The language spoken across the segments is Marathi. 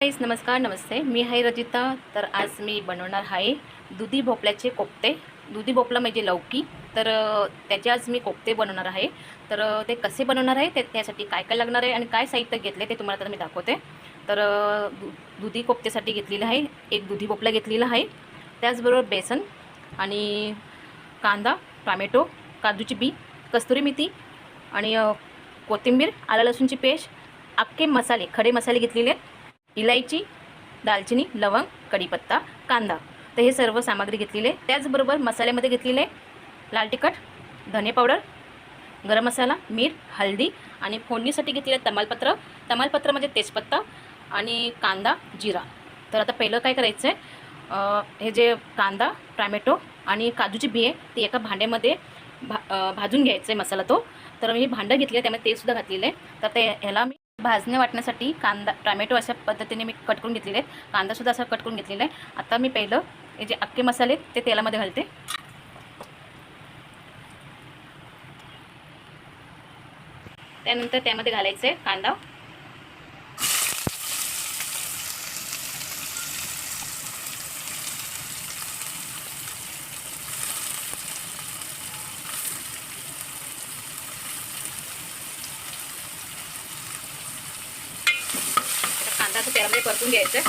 गाईज नमस्कार नमस्ते. मी आहे रजिता. तर आज मी बनवणार आहे दुधी भोपळ्याचे कोफ्ते दुधी भोपळा म्हणजे लौकी. तर त्याचे आज मी कोफ्ते बनवणार आहे. तर ते कसे बनवणार आहे ते त्यासाठी काय काय लागणार आहे आणि काय साहित्य घेतले ते तुम्हाला तर मी दाखवते. तर दु दुधी कोफ्तेसाठी घेतलेलं आहे. एक दुधी भोपळा घेतलेला आहे. त्याचबरोबर बेसन आणि कांदा टॉमॅटो काजूची बी कस्तुरी मेथी आणि कोथिंबीर आलं लसूणची पेस्ट अख्खे मसाले खडे मसाले घेतलेले आहेत. इलायची दालचिनी लवंग कढीपत्ता कांदा. तर हे सर्व सामग्री घेतलेली. आहे त्याचबरोबर मसाल्यामध्ये घेतलेले लाल तिखट धने पावडर गरम मसाला मीठ हळदी आणि फोडणीसाठी घेतलेलं तमालपत्र. तमालपत्र म्हणजे तेजपत्ता आणि कांदा जिरा. तर आता पहिलं काय करायचं आहे हे जे कांदा टॅमॅटो आणि काजूची बी आहे ती एका भांड्यामध्ये भा भाजून घ्यायचं आहे मसाला तो. तर मी भांडं घेतलं आहे त्यामध्ये तेलसुद्धा घातलेलं आहे. तर ते ह्याला मी भाजणे वाटण्यासाठी कांदा टॉमॅटो अशा पद्धतीने मी कट करून घेतलेले आहेत. कांदासुद्धा असा कट करून घेतलेला आहे. आता मी पहिलं हे जे अख्खे मसाले आहेत, ते तेलामध्ये घालते. त्यानंतर त्यामध्ये घालायचं आहे कांदा आता कांदा आता तेलामध्ये परतून घ्यायचा आहे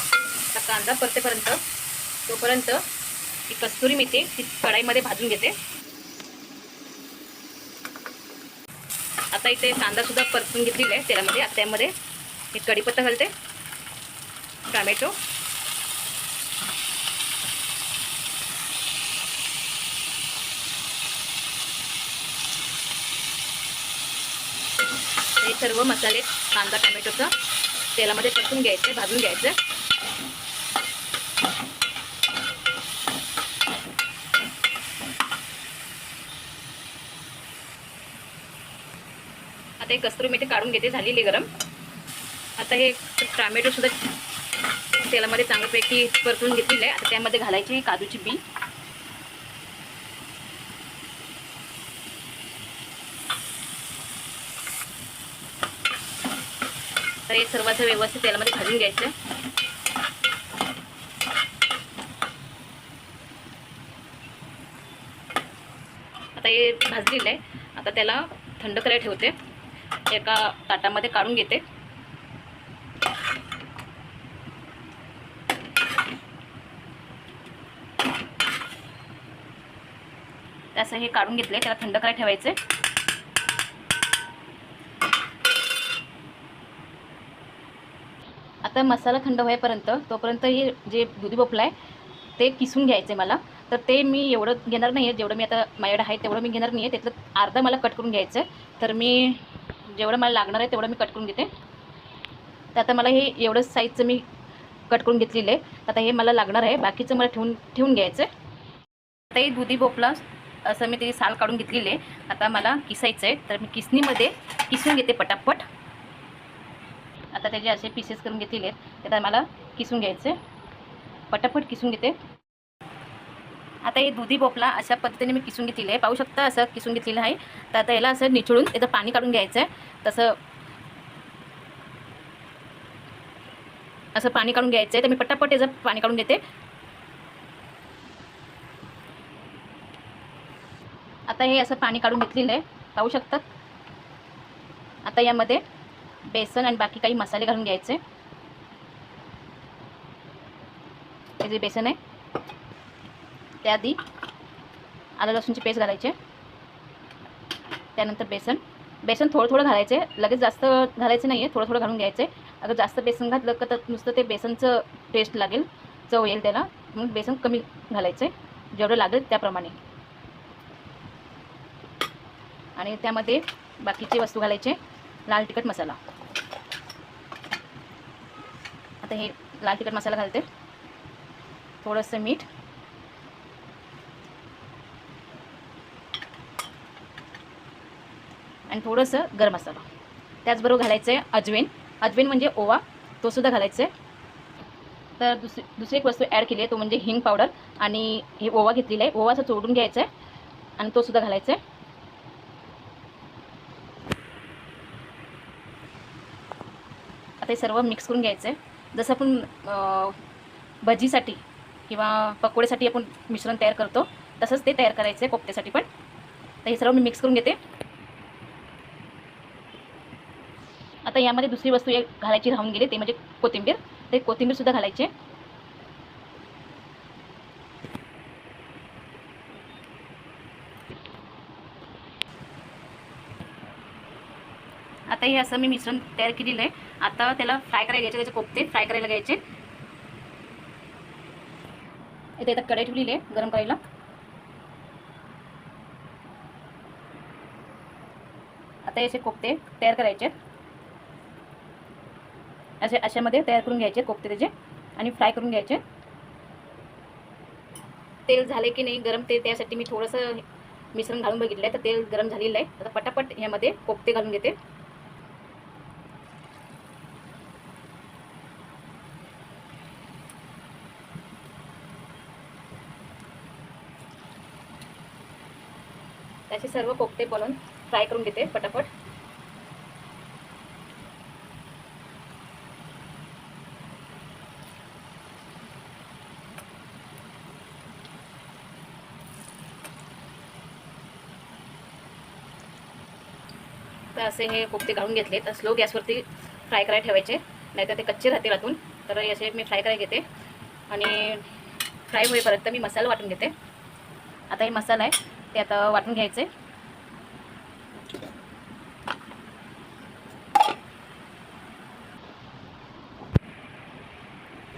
आता कांदा परतेपर्यंत तोपर्यंत ही कस्तुरी मेथी ती कढाईमध्ये भाजून घेते. आता इथे कांदासुद्धा परतून घेतलेला आहे तेलामध्ये. आता त्यामध्ये मी कढीपत्ता घालते. टॉमॅटो. हे सर्व मसाले कांदा टोमॅटोचं तेलामध्ये परतून घ्यायचे भाजून घ्यायचं. आता हे कस्तुरी मेथी काढून घेते झालेली गरम. आता हे टॉमॅटो सुद्धा तेलामध्ये चांगल्यापैकी परतून घेतलेलं आहे. आता त्यामध्ये घालायची आहे काजूची बी. तर हे सर्वांचं व्यवस्थित तेलामध्ये भाजून घ्यायचं. आता हे भाजलेलं आहे. आता त्याला थंड करायला ठेवते. एका ताटामध्ये काढून घेते. तसं हे काढून घेतले त्याला थंड करायला ठेवायचे आता मसाला थंड होईपर्यंत तोपर्यंत हे जे दुधी भोपळा आहे ते किसून घ्यायचे मला. तर ते मी एवढं घेणार नाही आहे जेवढं मी आता माझ्याकडे आहे तेवढं मी घेणार नाही आहे त्यातलं अर्धा मला कट करून घ्यायचं आहे तर मी जेवढं मला लागणार आहे तेवढं मी कट करून घेते. तर आता मला हे एवढंच साईजचं मी कट करून घेतलेलं आहे. आता हे मला लागणार आहे. बाकीचं मला ठेवून ठेवून घ्यायचं आहे आता हे दुधी भोपळा असं मी त्याची साल काढून घेतलेली आहे. आता मला किसायचं आहे तर मी किसणीमध्ये किसून घेते पटापट. आता त्याचे असे पीसेस करून घेतलेले आहेत. त्यात आता मला किसून घ्यायचे पटापट किसून घेते. आता हे दुधी भोपळा अशा पद्धतीने मी किसून घेतलेलं आहे. पाहू शकता असं किसून घेतलेलं आहे. तर आता याला असं निचळून त्याचं पाणी काढून घ्यायचं आहे. तसं असं पाणी काढून घ्यायचं आहे तर मी पटापट याचं पाणी काढून घेते. आता हे असं पाणी काढून घेतलेलं आहे. पाहू शकतात आता यामध्ये बेसन आणि बाकी काही मसाले घालून घ्यायचे. हे जे बेसन आहे. त्याआधी आलं लसूणची पेस्ट घालायचे. त्यानंतर बेसन. बेसन थोडं थोडं घालायचे. लगेच जास्त घालायचं नाही आहे थोडं थोडं घालून घ्यायचे. अगर जास्त बेसन घातलं का तर नुसतं ते बेसनचं टेस्ट लागेल. चव येईल त्याला. मग बेसन कमी घालायचं. आहे जेवढं लागेल त्याप्रमाणे. आणि त्यामध्ये बाकीची वस्तू घालायचे. लाल तिखट मसाला. आता हे लाल तिखट मसाला घालते. थोडंसं मीठ. आणि थोडंसं गरम मसाला. त्याचबरोबर घालायचं आहे अजवेन. अजवेन म्हणजे ओवा. तो सुद्धा आहे तर दुसरी दुसरी एक वस्तू ॲड केली आहे तो म्हणजे हिंग पावडर आणि हे ओवा घेतलेला आहे. ओवा असं चोडून घ्यायचा आहे आणि तो सुद्धा घालायचा आहे आता हे सर्व मिक्स करून घ्यायचं आहे जसं आपण भजीसाठी किंवा पकोड्यासाठी आपण मिश्रण तयार करतो तसंच ते तयार करायचं आहे कोफ्त्यासाठी पण. तर हे सर्व मी मिक्स करून घेते. आता यामध्ये दुसरी वस्तू एक घालायची राहून गेली ते म्हणजे कोथिंबीर. ते कोथिंबीरसुद्धा घालायचे. आता हे असं मी मिश्रण तयार केलेलं आहे. आता त्याला फ्राय करायला घ्यायचे त्याचे कोफ्ते फ्राय करायला घ्यायचे. इथे आता कढई ठेवलेली आहे गरम करायला. आता याचे कोफ्ते तयार करायचे आहेत. असे अशामध्ये तयार करून घ्यायचे कोफ्ते त्याचे आणि फ्राय करून घ्यायचे. तेल झाले की नाही गरम ते त्यासाठी मी थोडंसं मिश्रण घालून बघितलं आहे तर तेल गरम झालेलं आहे. आता पटापट यामध्ये कोफ्ते घालून घेते. त्याचे सर्व कोफ्ते बनवून फ्राय करून घेते पटापट. तर असे हे कोफ्ते काढून घेतले तर स्लो गॅसवरती फ्राय करायला ठेवायचे. नाहीतर ते कच्चे राहतील आतून तर असे मी फ्राय करायला घेते. आणि फ्राय होईपर्यंत मी मसाला वाटून घेते. आता हे मसाला आहे. ते आता वाटून घ्यायचे.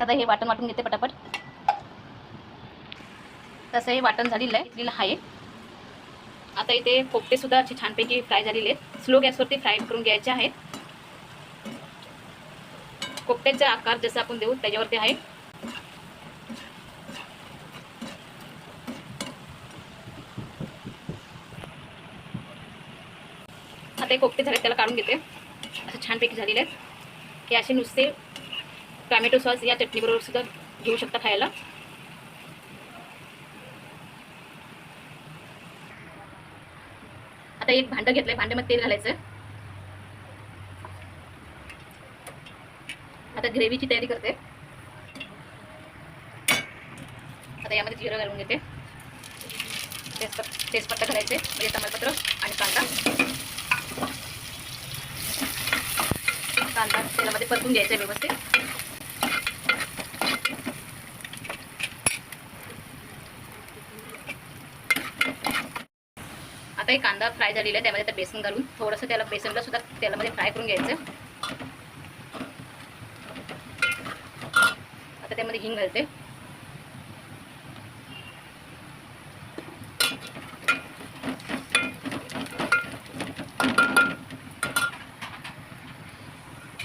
आता हे वाटण वाटून घेते पटापट. तसं हे वाटण झालेलं आहे. इथलेलं आहे. आता इथे कोफ्तेसुद्धा असे छानपैकी फ्राय झालेले आहेत. स्लो गॅसवरती फ्राय करून घ्यायचे आहेत. कोपट्याचा आकार जसा आपण देऊ त्याच्यावरती आहे. आता हे कोपटे झाले त्याला काढून घेते. असं छानपैकी झालेले आहेत. हे असे नुसते टॅमॅटो सॉस या चटणीबरोबर सुद्धा घेऊ शकता खायला. आता एक भांडं घेतलंय भांड्यामध्ये तेल घालायचं. आता ग्रेव्हीची तयारी करते. आता यामध्ये जिरं घालून घेते. तेजपत्ता तेजपत्ता घालायचे म्हणजे तमालपत्र आणि कांदा. कांदा तेलामध्ये परतून घ्यायचा आहे व्यवस्थित. आता हे कांदा फ्राय झालेला आहे त्यामध्ये आता बेसन घालून. थोडंसं त्याला बेसनला सुद्धा तेलामध्ये फ्राय करून घ्यायचं. आता त्यामध्ये हिंग घालते.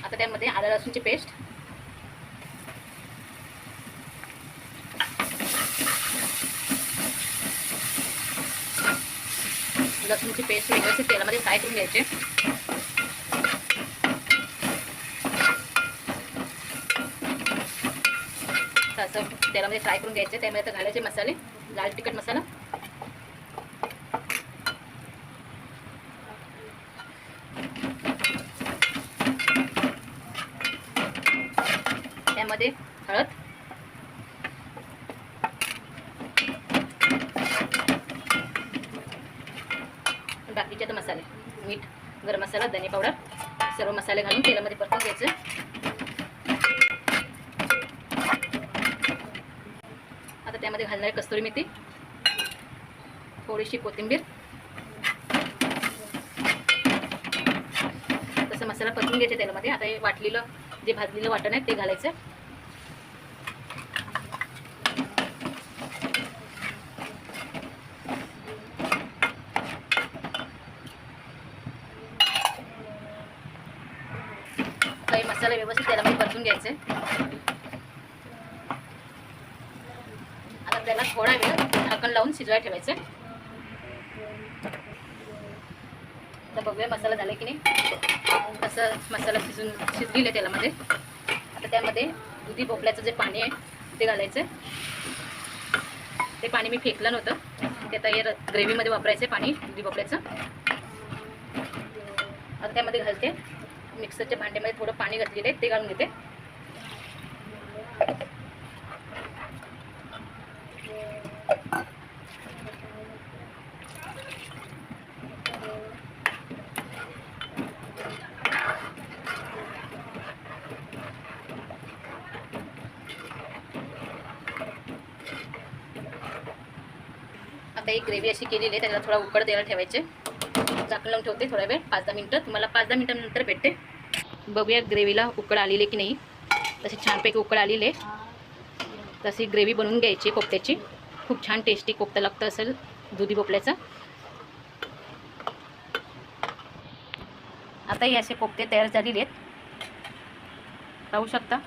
आता त्यामध्ये आदा लसूणची पेस्ट लसूणची पेस्ट व्यवस्थित तेलामध्ये फ्राय करून घ्यायचे. तसं असं तेलामध्ये फ्राय करून घ्यायचे. त्यामध्ये घालायचे मसाले लाल तिखट मसाला त्यामध्ये हळद बाकीचे आता मसाले मीठ गरम मसाला धने पावडर सर्व मसाले घालून तेलामध्ये परतून घ्यायचं. आता त्यामध्ये घालणारी कस्तुरी मेथी थोडीशी कोथिंबीर. तसं मसाला परतून घ्यायचे तेलामध्ये. आता हे वाटलेलं जे भाजलेलं वाटण आहे ते घालायचं. काही मसाला व्यवस्थित तेलामध्ये परतून घ्यायचं. आता त्याला थोडा वेळ झाकण लावून शिजवायला ठेवायचं. आता बघूया मसाला झाला की नाही. असं मसाला शिजून शिजलेलं आहे तेलामध्ये आता त्यामध्ये दुधी भोपळ्याचं जे पाणी आहे ते घालायचं. ते पाणी मी फेकलं नव्हतं. ते आता या ग्रेव्हीमध्ये वापरायचं आहे पाणी दुधी भोपळ्याचं. आता त्यामध्ये घालते. मिक्सरच्या भांड्यामध्ये थोडं पाणी घातलेलं आहे ते घालून घेते. आता एक ग्रेव्ही अशी केलेली आहे त्याला थोडा उकड द्यायला ठेवायचे. झाकण लावून ठेवते थोडा वेळ पाच दहा मिनटं. तुम्हाला पाच दहा मिनटानंतर भेटते. बघूया ग्रेव्हीला उकड आलेली की नाही. तशी छानपैकी उकड आलेली आहे. तशी ग्रेव्ही बनवून घ्यायची कोफ्त्याची. खूप छान टेस्टी कोफ्ता लागतं असेल दुधी भोपळ्याचं. आता हे असे कोफ्ते तयार झालेले आहेत. पाहू शकता.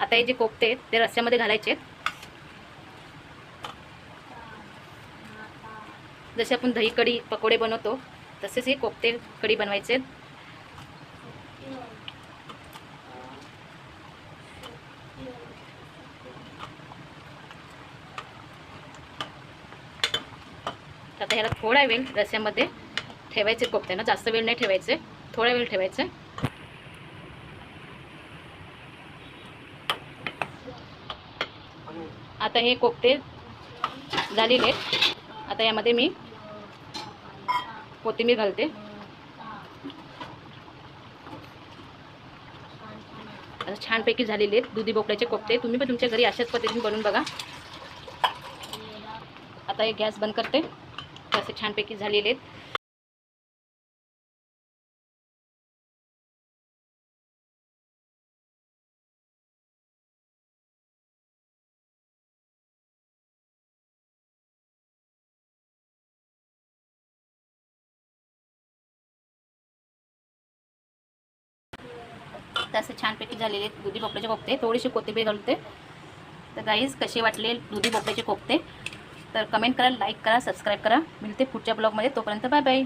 आता हे जे कोफ्ते आहेत ते रस्त्यामध्ये घालायचे आहेत. जसे आपण दही कढी पकोडे बनवतो तसेच हे कोफ्ते कढी बनवायचे आहेत. आता ह्याला थोडा वेळ रस्यामध्ये ठेवायचे कोपत्यानं जास्त वेळ नाही ठेवायचे थोडा वेळ ठेवायचे. आता हे कोफ्ते झालेले आता यामध्ये मी कोथिंबीर घालते. आता छानपैकी झालेले आहेत. दुधी भोपळ्याचे कोफ्ते. तुम्ही पण तुमच्या घरी अशाच पद्धतीने बनवून बघा. आता हे गॅस बंद करते. असे छानपैकी झालेले आहेत. तर असे छानपैकी झालेले आहेत दुधी भोपळ्याचे कोफ्ते. थोडीशी कोथिंबीर घालते तर गाईज कसे वाटले दुधी भोपळ्याचे कोफ्ते? तर कमेंट करा लाईक करा सबस्क्राईब करा. मिळते पुढच्या ब्लॉगमध्ये तोपर्यंत बाय बाय